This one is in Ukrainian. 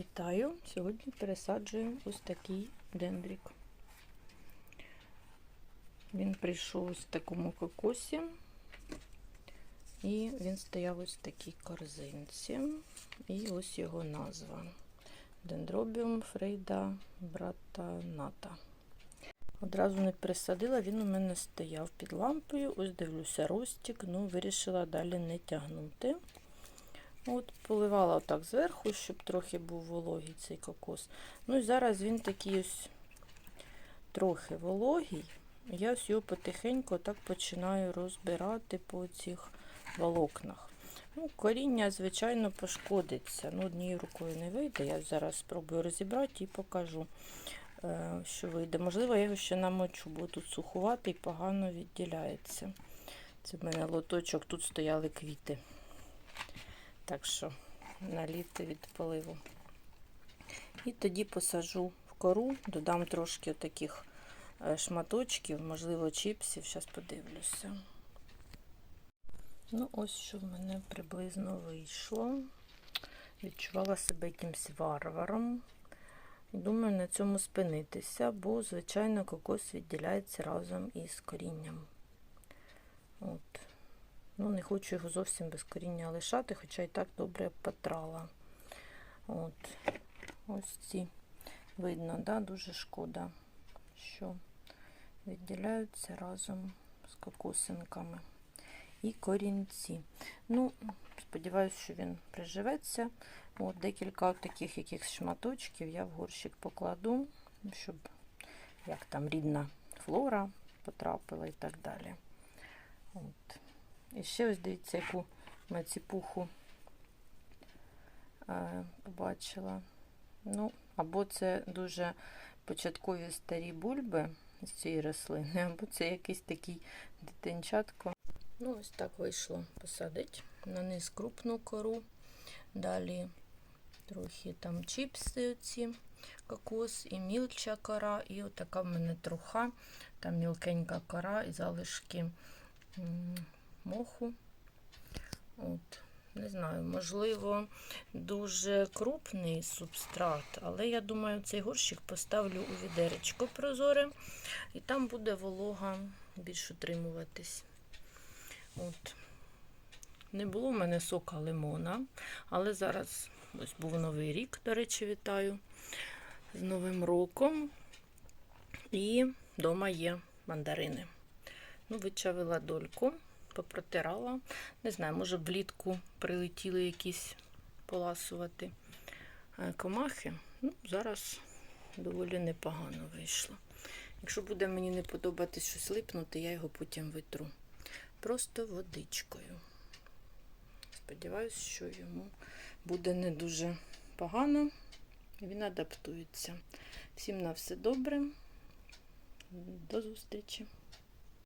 Вітаю! Сьогодні пересаджую ось такий дендрик. Він прийшов ось в такому кокосі, і він стояв ось в такій корзинці. І ось його назва. Дендробіум Фрейда братаната. Одразу не присадила, він у мене стояв під лампою. Ось дивлюся, ростик, ну вирішила далі не тягнути. От Поливала отак зверху, щоб трохи був вологий цей кокос. Ну і зараз він такий ось трохи вологий. Я ось його потихеньку так починаю розбирати по цих волокнах. Ну, Коріння, звичайно, пошкодиться. Ну, Однією рукою не вийде. Я зараз спробую розібрати і покажу, е, що вийде. Можливо, я його ще намочу, бо тут сухуватий, погано відділяється. Це в мене лоточок, тут стояли квіти. Так що наліти від поливу. І тоді посажу в кору, додам трошки таких шматочків, можливо, чіпсів. Зараз подивлюся. Ну, ось що в мене приблизно вийшло. Відчувала себе якимось варваром. Думаю, на цьому спинитися, бо, звичайно, кокос відділяється разом із корінням. От. Ну, не хочу його зовсім без коріння лишати, хоча і так добре потрала. От. Ось ці видно, да, дуже шкода, що відділяються разом з кокосинками і корінці. Ну, сподіваюся, що він приживеться. От Декілька таких якихось шматочків я в горщик покладу, щоб як там рідна флора потрапила і так далі. І ще ось дивіться, яку маціпуху е, побачила. Ну, або це дуже початкові старі бульби з цієї рослини, або це якийсь такий дитинчатко. Ну, ось так вийшло посадити. На низ крупну кору. Далі трохи там чіпси, оці, кокос і мілча кора. І отака в мене труха, там мілкенька кора і залишки моху. От, Не знаю, можливо, дуже крупний субстрат, але я думаю, цей горщик поставлю у відеречко прозоре, і там буде волога більш утримуватись. От. Не було в мене сока лимона, але зараз ось був новий рік, до речі, вітаю з Новим роком. І вдома є мандарини. Ну, Вичавила дольку, попротирала. Не знаю, може влітку прилетіли якісь поласувати комахи. Ну, Зараз доволі непогано вийшло. Якщо буде мені не подобатись щось липнути, я його потім витру. Просто водичкою. Сподіваюсь, що йому буде не дуже погано, він адаптується. Всім на все добре. До зустрічі!